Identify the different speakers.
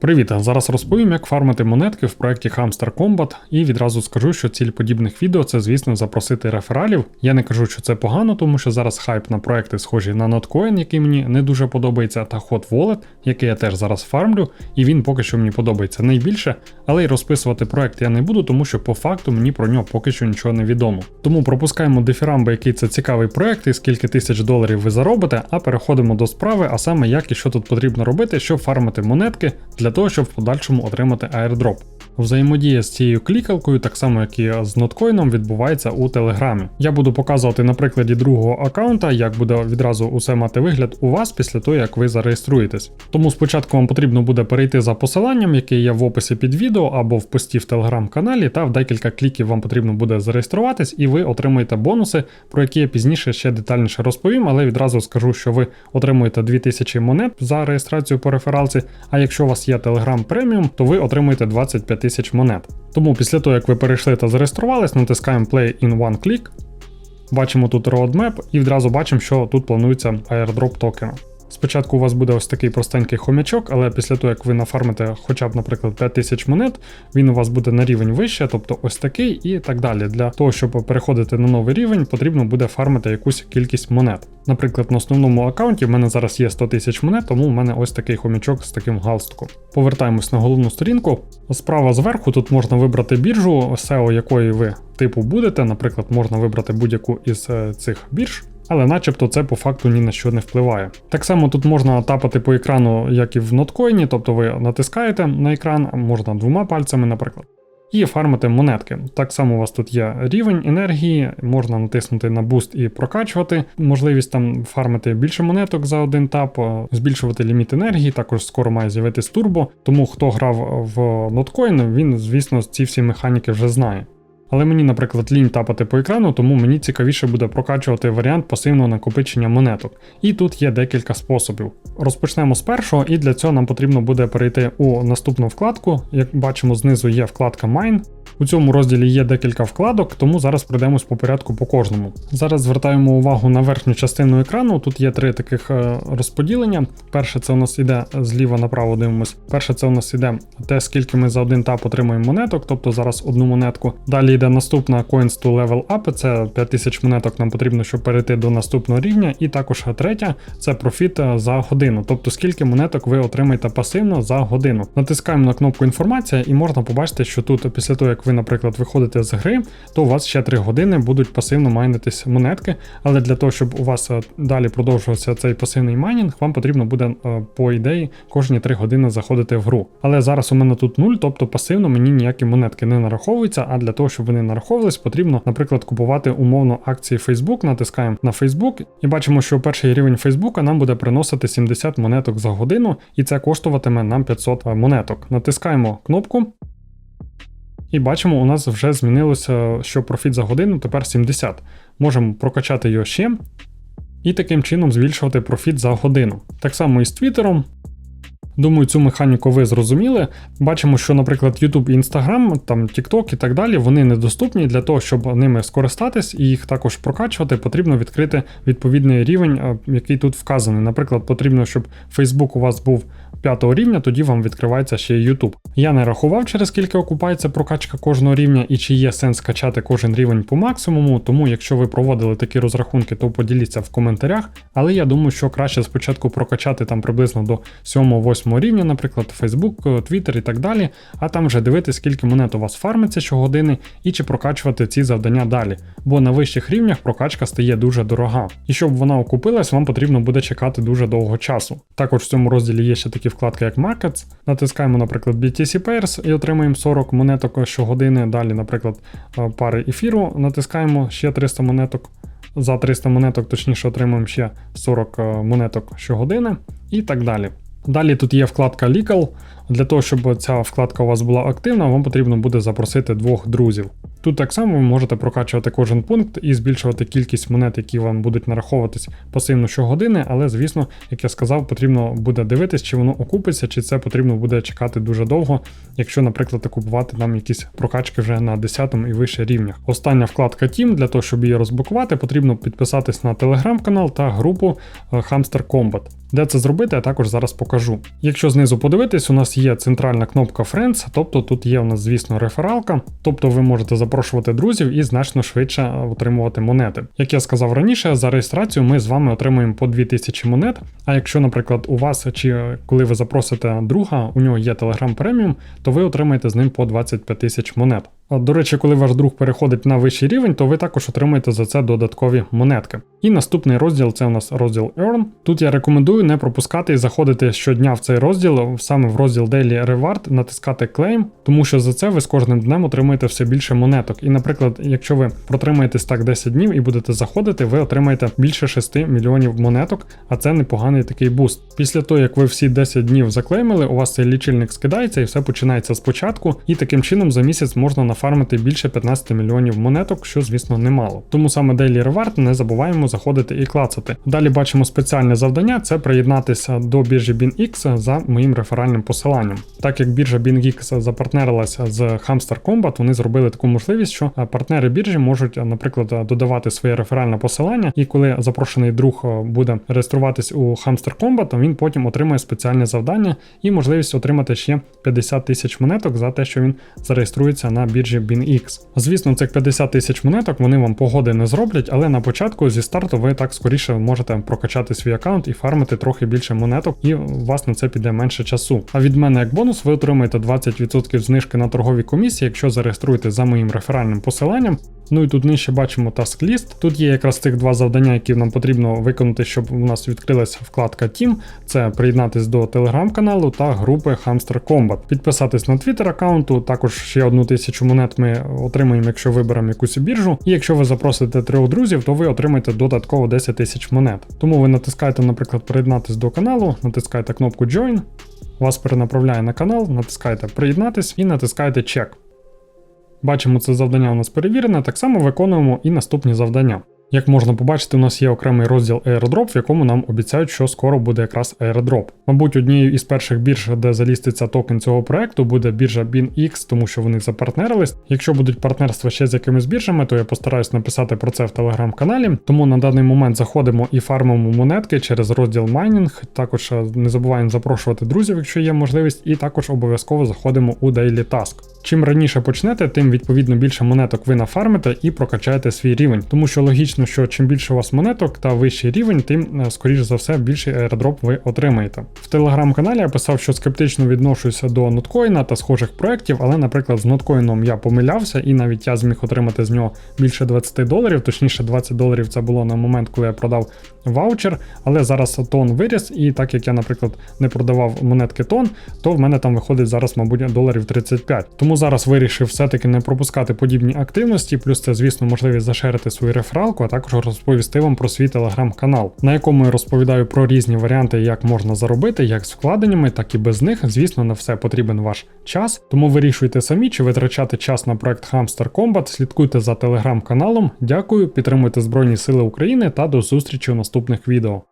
Speaker 1: Привіт! Зараз розповім, як фармити монетки в проєкті Hamster Combat, і відразу скажу, що ціль подібних відео це, звісно, запросити рефералів. Я не кажу, що це погано, тому що зараз хайп на проекти схожі на Notcoin, який мені не дуже подобається, та Hot Wallet, який я теж зараз фармлю, і він поки що мені подобається найбільше, але й розписувати проект я не буду, тому що по факту мені про нього поки що нічого не відомо. Тому пропускаємо дифірамби, який це цікавий проект і скільки тисяч доларів ви заробите, а переходимо до справи, а саме як і що тут потрібно робити, щоб фармити монетки для того, щоб в подальшому отримати airdrop. Взаємодія з цією клікалкою, так само як і з ноткоїном, відбувається у Телеграмі. Я буду показувати на прикладі другого аккаунта, як буде відразу усе мати вигляд у вас після того, як ви зареєструєтесь. Тому спочатку вам потрібно буде перейти за посиланням, яке є в описі під відео або в пості в телеграм-каналі, та в декілька кліків вам потрібно буде зареєструватись, і ви отримаєте бонуси, про які я пізніше ще детальніше розповім, але відразу скажу, що ви отримуєте 2000 монет за реєстрацію по рефералці. А якщо у вас є Telegram Premium, то ви отримуєте 25 тисяч монет. Тому після того, як ви перейшли та зареєструвались, натискаємо Play in One Click. Бачимо тут roadmap і відразу бачимо, що тут планується airdrop токена. Спочатку у вас буде ось такий простенький хомячок, але після того, як ви нафармите хоча б, наприклад, 5000 монет, він у вас буде на рівень вище, тобто ось такий і так далі. Для того, щоб переходити на новий рівень, потрібно буде фармити якусь кількість монет. Наприклад, на основному аккаунті в мене зараз є 100 тисяч монет, тому в мене ось такий хомячок з таким галстуком. Повертаємось на головну сторінку. Справа зверху тут можна вибрати біржу, SEO якої ви типу будете. Наприклад, можна вибрати будь-яку із е, цих бірж але начебто це по факту ні на що не впливає. Так само тут можна тапати по екрану, як і в ноткоїні, тобто ви натискаєте на екран, можна двома пальцями, наприклад. І фармити монетки. Так само у вас тут є рівень енергії, можна натиснути на буст і прокачувати, можливість там фармити більше монеток за один тап, збільшувати ліміт енергії, також скоро має з'явитись турбо. Тому хто грав в ноткоін, він, звісно, ці всі механіки вже знає. Але мені, наприклад, лінь тапати по екрану, тому мені цікавіше буде прокачувати варіант пасивного накопичення монеток. І тут є декілька способів. Розпочнемо з першого, і для цього нам потрібно буде перейти у наступну вкладку. Як бачимо, знизу є вкладка Mine. У цьому розділі є декілька вкладок, тому зараз пройдемось по порядку по кожному. Зараз звертаємо увагу на верхню частину екрану. Тут є три таких е, розподілення. Перше, це у нас іде зліва направо дивимось. Перше, це у нас іде те, скільки ми за один тап отримуємо монеток, тобто зараз одну монетку. Далі йде наступна Coins to Level Up, це 5000 монеток нам потрібно, щоб перейти до наступного рівня. І також третя це профіт е, за годину, тобто скільки монеток ви отримаєте пасивно за годину. Натискаємо на кнопку інформація і можна побачити, що тут після того, як ви, наприклад, виходите з гри, то у вас ще 3 години будуть пасивно майнитись монетки. Але для того, щоб у вас е, далі продовжувався цей пасивний майнінг, вам потрібно буде, е, по ідеї, кожні 3 години заходити в гру. Але зараз у мене тут 0, тобто пасивно мені ніякі монетки не нараховуються, а для того, щоб вони нараховувались, потрібно, наприклад, купувати умовно акції Facebook, натискаємо на Facebook і бачимо, що перший рівень Facebook нам буде приносити 70 монеток за годину, і це коштуватиме нам 500 е, монеток. Натискаємо кнопку. І бачимо, у нас вже змінилося, що профіт за годину тепер 70. Можемо прокачати його ще. І таким чином збільшувати профіт за годину. Так само і з Твіттером. Думаю, цю механіку ви зрозуміли. Бачимо, що, наприклад, YouTube і Instagram, там TikTok і так далі, вони недоступні для того, щоб ними скористатись і їх також прокачувати, потрібно відкрити відповідний рівень, е, який тут вказаний. Наприклад, потрібно, щоб Facebook у вас був 5 рівня, тоді вам відкривається ще YouTube. Я не рахував, через скільки окупається прокачка кожного рівня і чи є сенс качати кожен рівень по максимуму, тому якщо ви проводили такі розрахунки, то поділіться в коментарях. Але я думаю, що краще спочатку прокачати там приблизно до 7-8 рівня, наприклад, Facebook, Twitter і так далі, а там вже дивитися, скільки монет у вас фармиться щогодини і чи прокачувати ці завдання далі. Бо на вищих рівнях прокачка стає дуже дорога. І щоб вона окупилась, вам потрібно буде чекати дуже довго часу. Також в цьому розділі є ще такі такі вкладки, як Markets. Натискаємо, наприклад, BTC Pairs і отримуємо 40 монеток щогодини. Далі, наприклад, е, пари ефіру. Натискаємо ще 300 монеток. За 300 монеток, точніше, отримуємо ще 40 е, монеток щогодини і так далі. Далі тут є вкладка Legal. Для того, щоб ця вкладка у вас була активна, вам потрібно буде запросити двох друзів. Тут так само ви можете прокачувати кожен пункт і збільшувати кількість монет, які вам будуть нараховуватись пасивно щогодини, але звісно, як я сказав, потрібно буде дивитись, чи воно окупиться, чи це потрібно буде чекати дуже довго, якщо, наприклад, купувати нам якісь прокачки вже на 10 і вище рівнях. Остання вкладка Team, для того, щоб її розблокувати, потрібно підписатись на телеграм-канал та групу е, Hamster Combat. Де це зробити, я також зараз покажу. Якщо знизу подивитись, у нас є центральна кнопка Friends, тобто тут є у нас, звісно, рефералка, тобто ви можете запрошувати друзів і значно швидше отримувати монети. Як я сказав раніше, за реєстрацію ми з вами отримуємо по 2000 монет. А якщо, наприклад, у вас чи коли ви запросите друга, у нього є Telegram Premium, то ви отримаєте з ним по 25 тисяч монет. До речі, коли ваш друг переходить на вищий рівень, то ви також отримаєте за це додаткові монетки. І наступний розділ це у нас розділ Earn. Тут я рекомендую не пропускати і заходити щодня в цей розділ, саме в розділ Daily Reward, натискати Claim, тому що за це ви з кожним днем отримуєте все більше монеток. І, наприклад, якщо ви протримаєтесь так 10 днів і будете заходити, ви отримаєте більше 6 мільйонів монеток, а це непоганий такий буст. Після того, як ви всі 10 днів заклеймили, у вас цей лічильник скидається і все починається спочатку, і таким чином за місяць можна нафармити більше 15 мільйонів монеток, що, звісно, немало. Тому саме Daily Reward не забуваємо заходити і клацати. Далі бачимо спеціальне завдання це приєднатися до біржі BinX за моїм реферальним посиланням. Так як біржа BinX запартнерилася з Hamster Combat, вони зробили таку можливість, що партнери біржі можуть, наприклад, додавати своє реферальне посилання, і коли запрошений друг буде реєструватись у Hamster Combat, він потім отримає спеціальне завдання і можливість отримати ще 50 тисяч монеток за те, що він зареєструється на біржі BinX. Звісно, цих 50 тисяч монеток вони вам погоди не зроблять, але на початку зі старту ви так скоріше можете прокачати свій аккаунт і фармити трохи більше монеток, і у вас на це піде менше часу. А від мене як бонус ви отримаєте 20% знижки на торгові комісії, якщо зареєструєте за моїм реферальним посиланням. Ну і тут нижче бачимо task list. Тут є якраз цих два завдання, які нам потрібно виконати, щоб у нас відкрилася вкладка Team. Це приєднатись до телеграм-каналу та групи Hamster Combat. Підписатись на Twitter аккаунту, також ще одну тисячу монет ми отримаємо, якщо виберемо якусь біржу. І якщо ви запросите трьох друзів, то ви отримаєте додатково 10 тисяч монет. Тому ви натискаєте, наприклад, приєднатись до каналу, натискаєте кнопку Join, вас перенаправляє на канал, натискаєте приєднатись і натискаєте чек. Бачимо, це завдання у нас перевірене, так само виконуємо і наступні завдання. Як можна побачити, у нас є окремий розділ Airdrop, в якому нам обіцяють, що скоро буде якраз Airdrop. Мабуть, однією із перших бірж, де заліститься токен цього проекту, буде біржа BinX, тому що вони запартнерились. Якщо будуть партнерства ще з якимись біржами, то я постараюсь написати про це в телеграм-каналі. Тому на даний момент заходимо і фармимо монетки через розділ майнінг. Також не забуваємо запрошувати друзів, якщо є можливість, і також обов'язково заходимо у Daily Task. Чим раніше почнете, тим відповідно більше монеток ви нафармите і прокачаєте свій рівень, тому що логічно, що чим більше у вас монеток та вищий рівень, тим е, скоріш за все більший аеродроп ви отримаєте. В телеграм-каналі я писав, що скептично відношуся до ноткоїна та схожих проєктів, але, наприклад, з ноткоїном я помилявся, і навіть я зміг отримати з нього більше 20 доларів, точніше 20 доларів це було на момент, коли я продав ваучер, але зараз тон виріс, і так як я, наприклад, не продавав монетки тон, то в мене там виходить зараз, мабуть, доларів 35. Тому зараз вирішив все-таки не пропускати подібні активності, плюс це, звісно, можливість зашерити свою рефералку, а також розповісти вам про свій телеграм-канал, на якому я розповідаю про різні варіанти, як можна заробити, як з вкладеннями, так і без них. Звісно, на все потрібен ваш час. Тому вирішуйте самі, чи витрачати час на проект Hamster Combat, слідкуйте за телеграм-каналом. Дякую, підтримуйте Збройні Сили України та до зустрічі у наступних відео.